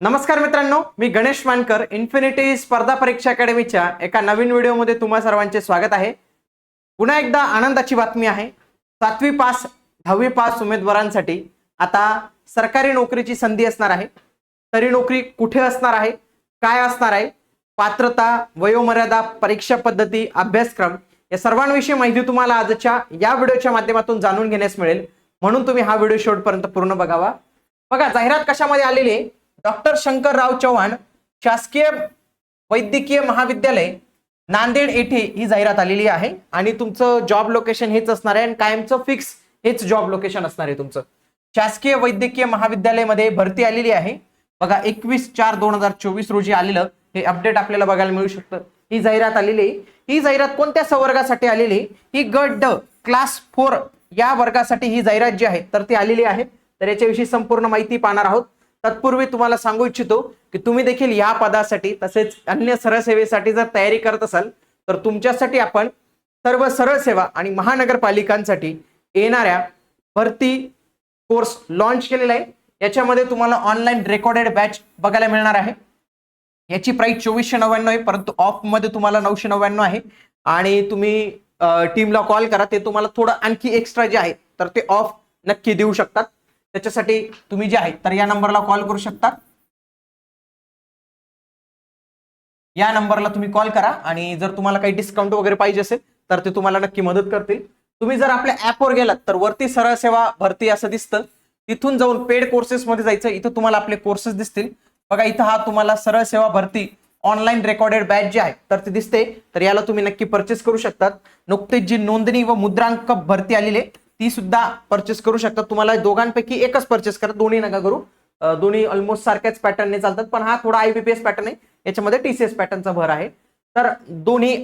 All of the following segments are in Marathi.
नमस्कार मित्रांनो मी गणेश मानकर इन्फिनिटी स्पर्धा परीक्षा अकॅडमीच्या एका नवीन व्हिडिओमध्ये तुम्हा सर्वांचे स्वागत आहे. पुन्हा एकदा आनंदाची बातमी आहे. सातवी पास दहावी पास उमेदवारांसाठी आता सरकारी नोकरीची संधी असणार आहे. तरी नोकरी कुठे असणार आहे? काय असणार आहे? पात्रता वयोमर्यादा परीक्षा पद्धती अभ्यासक्रम या सर्वांविषयी माहिती तुम्हाला आजच्या या व्हिडिओच्या माध्यमातून जाणून घेण्यास मिळेल. म्हणून तुम्ही हा व्हिडिओ शेवटपर्यंत पूर्ण बघावा. बघा जाहिरात कशामध्ये आलेली आहे? डॉक्टर शंकरराव चव्हाण शासकीय वैद्यकीय महाविद्यालय नांदेड येथे ही जाहिरात आलेली आहे. आणि तुमचं जॉब लोकेशन हेच असणार आहे आणि कायमचं फिक्स हेच जॉब लोकेशन असणार आहे तुमचं. शासकीय वैद्यकीय महाविद्यालयामध्ये भरती आलेली आहे. बघा एकवीस चार दोन हजार चोवीस रोजी आलेलं हे अपडेट आपल्याला बघायला मिळू शकतं. ही जाहिरात आलेली आहे. ही जाहिरात कोणत्या संवर्गासाठी आलेली आहे? ही गट ड क्लास फोर या वर्गासाठी ही जाहिरात जी आहे तर ती आलेली आहे. तर याच्याविषयी संपूर्ण माहिती पाहणार आहोत. तत्पूर्वी तुम्हाला सांगू इच्छितो की तुम्ही देखील या पदासाठी तसेच अन्य सरळ सेवेसाठी जर तयारी करत असाल तर तुमच्यासाठी आपण सर्व सरळ सेवा आणि महानगरपालिकांसाठी येणाऱ्या भरती कोर्स लॉन्च केलेला आहे. याच्यामध्ये तुम्हाला ऑनलाईन रेकॉर्डेड बॅच बघायला मिळणार आहे. याची प्राइस चोवीसशे नव्याण्णव आहे परंतु ऑफमध्ये तुम्हाला नऊशे नव्याण्णव आहे. आणि तुम्ही टीमला कॉल करा ते तुम्हाला थोडं आणखी एक्स्ट्रा जे आहे तर ते ऑफ नक्की देऊ शकतात. त्याच्यासाठी तुम्ही जे आहे तर या नंबरला कॉल करू शकता. या नंबरला तुम्ही कॉल करा आणि जर तुम्हाला काही डिस्काउंट वगैरे पाहिजे असेल तर ते तुम्हाला नक्की मदत करतील. तुम्ही जर आपल्या ऍपवर गेलात तर वरती सरळ सेवा भरती असं दिसतं. तिथून जाऊन पेड कोर्सेस मध्ये जायचं इथं तुम्हाला आपले कोर्सेस दिसतील. बघा इथं हा तुम्हाला सरळ सेवा भरती ऑनलाईन रेकॉर्डेड बॅच जे आहे तर ते दिसते. तर याला तुम्ही नक्की परचेस करू शकतात. नुकतेच जी नोंदणी व मुद्रांक भरती आलेली आहे ती सुद्धा परचेस करू शकतात. तुम्हाला दोघांपैकी एकच परचेस करा. दोन्ही नका करू. दोन्ही ऑलमोस्ट सारख्याच पॅटर्नने चालतात. पण हा थोडा आयबीपीएस पॅटर्न आहे. याच्यामध्ये टीसीएस पॅटर्नचा भर आहे. तर दोन्ही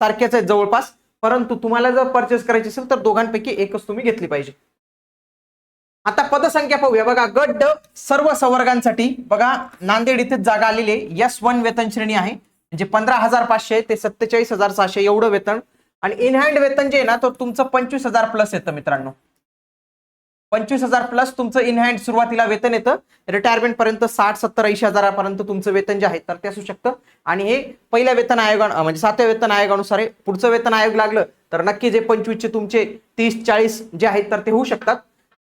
सारख्याच आहेत जवळपास. परंतु तुम्हाला जर परचेस करायची असेल तर दोघांपैकी एकच तुम्ही घेतली पाहिजे. आता पदसंख्या पाहूया. बघा गट ड सर्व संवर्गांसाठी. बघा नांदेड इथेच जागा आलेली आहे. यस वन वेतन श्रेणी आहे. म्हणजे पंधरा हजार पाचशे ते सत्तेचाळीस हजार सहाशे एवढं वेतन. आणि इन हँड वेतन जे आहे ना तर तुमचं पंचवीस हजार प्लस येतं मित्रांनो. पंचवीस हजार प्लस तुमचं इन हँड सुरुवातीला वेतन येतं. रिटायरमेंट पर्यंत साठ सत्तर ऐंशी हजारापर्यंत तुमचं वेतन जे आहे तर ते असू शकतं. आणि हे पहिल्या वेतन आयोगा म्हणजे सातव्या वेतन आयोगानुसार आहे. पुढचं वेतन आयोग लागलं तर नक्की जे पंचवीसचे तुमचे तीस चाळीस जे आहेत तर ते होऊ शकतात.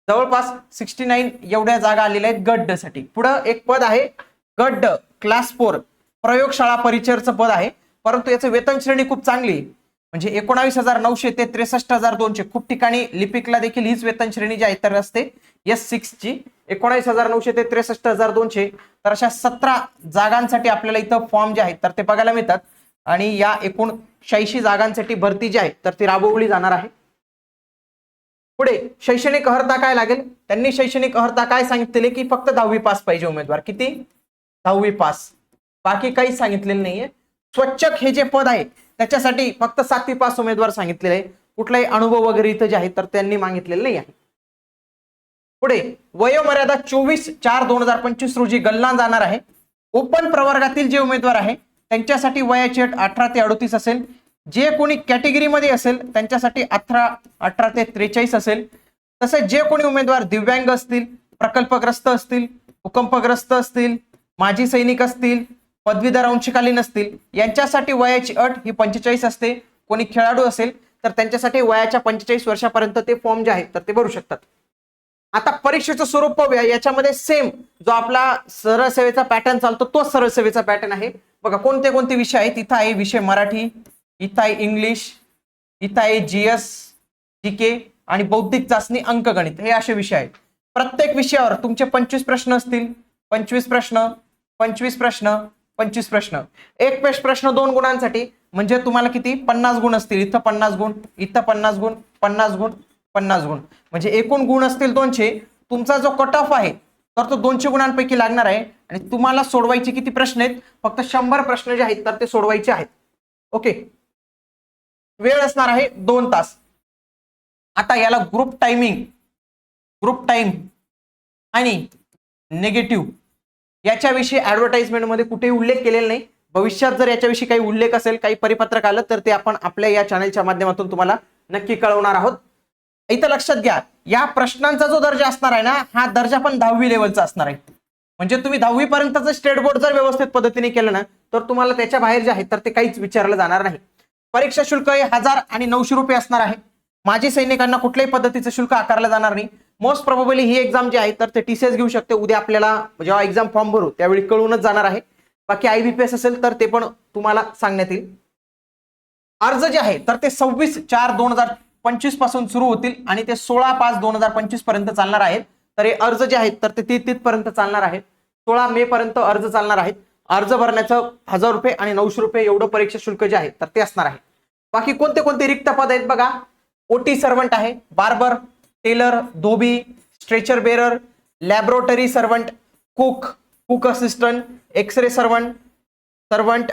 जवळपास सिक्स्टी नाईन एवढ्या जागा आलेल्या आहेत गड्डसाठी. साठी पुढं एक पद आहे गड्ड क्लास फोर प्रयोगशाळा परिचरचं पद आहे. परंतु याचं वेतन श्रेणी खूप चांगली आहे. म्हणजे एकोणावीस हजार नऊशे ते त्रेसष्ट हजार दोनशे. खूप ठिकाणी लिपिकला देखील हीच वेतन श्रेणी जी आहे तर असते एस सिक्स ची. एकोणावीस हजार नऊशे ते त्रेसष्ट हजार दोनशे. तर अशा सतरा जागांसाठी आपल्याला इथं फॉर्म जे आहेत तर ते बघायला मिळतात. आणि या एकूण शहाऐंशी जागांसाठी भरती जी आहे तर ती राबवली जाणार आहे. पुढे शैक्षणिक अर्हता काय लागेल? त्यांनी शैक्षणिक अर्हता काय सांगितलेले की फक्त दहावी पास पाहिजे उमेदवार. किती? दहावी पास. बाकी काहीच सांगितलेलं नाहीये. स्वच्छक हे जे पद आहे त्याच्यासाठी फक्त सातवी पाच उमेदवार सांगितलेले आहे. कुठलाही अनुभव वगैरे इथं जे आहे तर त्यांनी मागितलेलं नाही आहे. पुढे वयोमर्यादा चोवीस चार दोन हजार पंचवीस रोजी गल्ला जाणार आहे. ओपन प्रवर्गातील जे उमेदवार आहे त्यांच्यासाठी वयाची अट अठरा ते अडतीस असेल. जे कोणी कॅटेगरीमध्ये असेल त्यांच्यासाठी अठरा अठरा ते त्रेचाळीस असेल. तसेच जे कोणी उमेदवार दिव्यांग असतील प्रकल्पग्रस्त असतील भूकंपग्रस्त असतील माजी सैनिक असतील पदवीधर अंशकालीन असतील यांच्यासाठी वयाची अट ही पंचेचाळीस असते. कोणी खेळाडू असेल तर त्यांच्यासाठी वयाच्या पंचेचाळीस वर्षापर्यंत ते फॉर्म जे आहेत तर ते भरू शकतात. आता परीक्षेचं स्वरूप पाहूया. याच्यामध्ये सेम जो आपला सरळ सेवेचा पॅटर्न चालतो तोच सरळ सेवेचा पॅटर्न आहे. बघा कोणते कोणते विषय आहेत? इथं आहे विषय मराठी इथं आहे इंग्लिश इथं आहे जीएस जी के आणि बौद्धिक चाचणी अंकगणित. हे असे विषय आहेत. प्रत्येक विषयावर तुमचे पंचवीस प्रश्न असतील. पंचवीस प्रश्न पंचवीस प्रश्न पंचवीस प्रश्न. एक पेश प्रश्न दोन गुणांसाठी म्हणजे तुम्हाला किती? पन्नास गुण असतील. इथं पन्नास गुण इथं पन्नास गुण पन्नास गुण पन्नास गुण. म्हणजे एकूण गुण असतील दोनशे तुमचा जो कट ऑफ आहे तर तो दोनशे गुणांपैकी लागणार आहे. आणि तुम्हाला सोडवायचे किती प्रश्न आहेत? फक्त शंभर प्रश्न जे आहेत तर ते सोडवायचे आहेत. ओके? वेळ असणार आहे दोन तास. आता याला ग्रुप टायमिंग ग्रुप टाइम आणि निगेटिव्ह याच्याविषयी ऍडव्हर्टाइजमेंटमध्ये कुठेही उल्लेख केलेला नाही. भविष्यात जर याच्याविषयी काही उल्लेख असेल काही परिपत्रक आलं तर ते आपण आपल्या या चॅनलच्या माध्यमातून तुम्हाला नक्की कळवणार आहोत. इथं लक्षात घ्या या प्रश्नांचा जो दर्जा असणार आहे ना हा दर्जा पण दहावी लेवलचा असणार आहे. म्हणजे तुम्ही दहावी पर्यंतचं स्टेट बोर्ड जर व्यवस्थित पद्धतीने केलं ना तर तुम्हाला त्याच्या बाहेर जे आहे तर ते काहीच विचारलं जाणार नाही. परीक्षा शुल्क हे हजार आणि नऊशे रुपये असणार आहे. माजी सैनिकांना कुठल्याही पद्धतीचं शुल्क आकारलं जाणार नाही. मोस्ट प्रॉबली ही एक्झाम जी आहे तर ते टी सी एस घेऊ शकते. उद्या आपल्याला जेव्हा एक्झाम फॉर्म भरू त्यावेळी कळूनच जाणार आहे. बाकी आय बी पी एस असेल तर ते पण तुम्हाला सांगण्यात येईल. अर्ज जे आहे तर ते सव्वीस चार दोन हजार पंचवीसपासून सुरू होतील आणि ते सोळा पाच दोन हजार पंचवीसपर्यंत चालणार आहेत. तर हे अर्ज जे आहेत तर ते तीत पर्यंत चालणार आहेत. सोळा मे पर्यंत अर्ज चालणार आहेत. अर्ज भरण्याचं हजार रुपये आणि नऊशे रुपये एवढं परीक्षा शुल्क जे आहे तर ते असणार आहे. बाकी कोणते कोणते रिक्त पद आहेत बघा? ओटी सर्वंट आहे barber tailor dhobi stretcher bearer laboratory servant cook cook assistant x-ray servant servant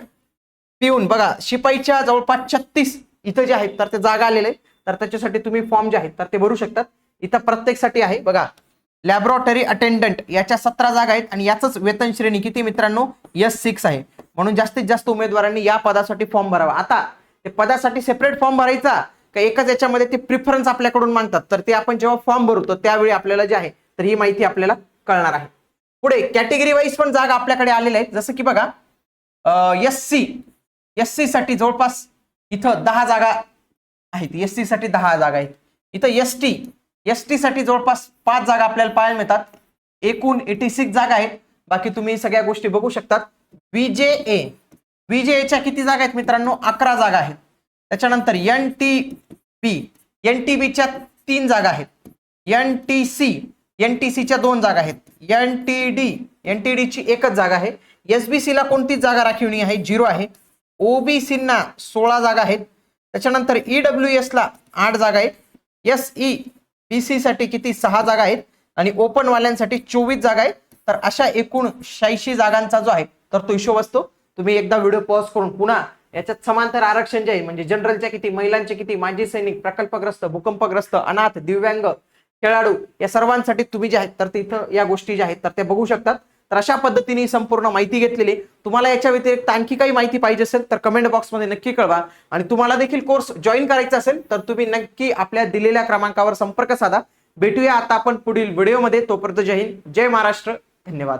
peon. बघा शिपाईच्या जवळपास छत्तीस इथं जे आहेत तर ते जागा आलेले. आहेत. तर त्याच्यासाठी तुम्ही फॉर्म जे आहेत तर ते भरू शकतात. इथं प्रत्येकसाठी आहे बघा लॅबोरेटरी अटेंडंट याच्या सतरा जागा आहेत आणि याच वेतन श्रेणी किती मित्रांनो? यस सिक्स आहे. म्हणून जास्तीत जास्त उमेदवारांनी या पदासाठी फॉर्म भरावा. आता ते पदासाठी सेपरेट फॉर्म भरायचा. का एकाच याच्यामध्ये ते प्रिफरन्स आपल्याकडून मागतात तर ते आपण जेव्हा फॉर्म भरतो त्यावेळी आपल्याला जे आहे तर ही माहिती आपल्याला कळणार आहे. पुढे कॅटेगरी वाईज पण जागा आपल्याकडे आलेल्या आहेत जसं की बघा एस सी एस सी साठी जवळपास इथं दहा जागा आहेत. एस सी साठी दहा जागा आहेत. इथं एस टी एस टी साठी जवळपास पाच जागा आपल्याला पाहायला मिळतात. एकूण एटी सिक्स जागा आहेत. बाकी तुम्ही सगळ्या गोष्टी बघू शकतात. विजे ए किती जागा आहेत मित्रांनो? अकरा जागा आहेत. त्याच्यानंतर N T P N T बीच्या तीन जागा आहेत. N T C N T सीच्या दोन जागा आहेत. N T D N T डीची एकच जागा आहे. एस बी सीला कोणतीच जागा राखीव नाही आहे? झिरो आहे. ओबीसीना सोळा जागा आहेत. त्याच्यानंतर ईडब्ल्यू एसला आठ जागा आहेत. एस ई बी सीसाठी किती? सहा जागा आहेत. आणि ओपनवाल्यांसाठी चोवीस जागा आहेत. तर अशा एकूण शहाऐंशी जागांचा जो आहे तर तो हिशोब असतो. तुम्ही एकदा व्हिडिओ पॉज करून पुन्हा याच्यात समांतर आरक्षण जे आहे म्हणजे जनरलच्या किती महिलांचे किती माजी सैनिक प्रकल्पग्रस्त भूकंपग्रस्त अनाथ दिव्यांग खेळाडू या सर्वांसाठी तुम्ही जे आहेत तर तिथं या गोष्टी ज्या आहेत तर त्या बघू शकतात. तर अशा पद्धतीने संपूर्ण माहिती घेतलेली तुम्हाला याच्या व्यतिरिक्त आणखी काही माहिती पाहिजे असेल तर कमेंट बॉक्समध्ये नक्की कळवा. आणि तुम्हाला देखील कोर्स जॉईन करायचा असेल तर तुम्ही नक्की आपल्या दिलेल्या क्रमांकावर संपर्क साधा. भेटूया आता आपण पुढील व्हिडिओमध्ये तोपर्यंत जय हिंद जय महाराष्ट्र. धन्यवाद.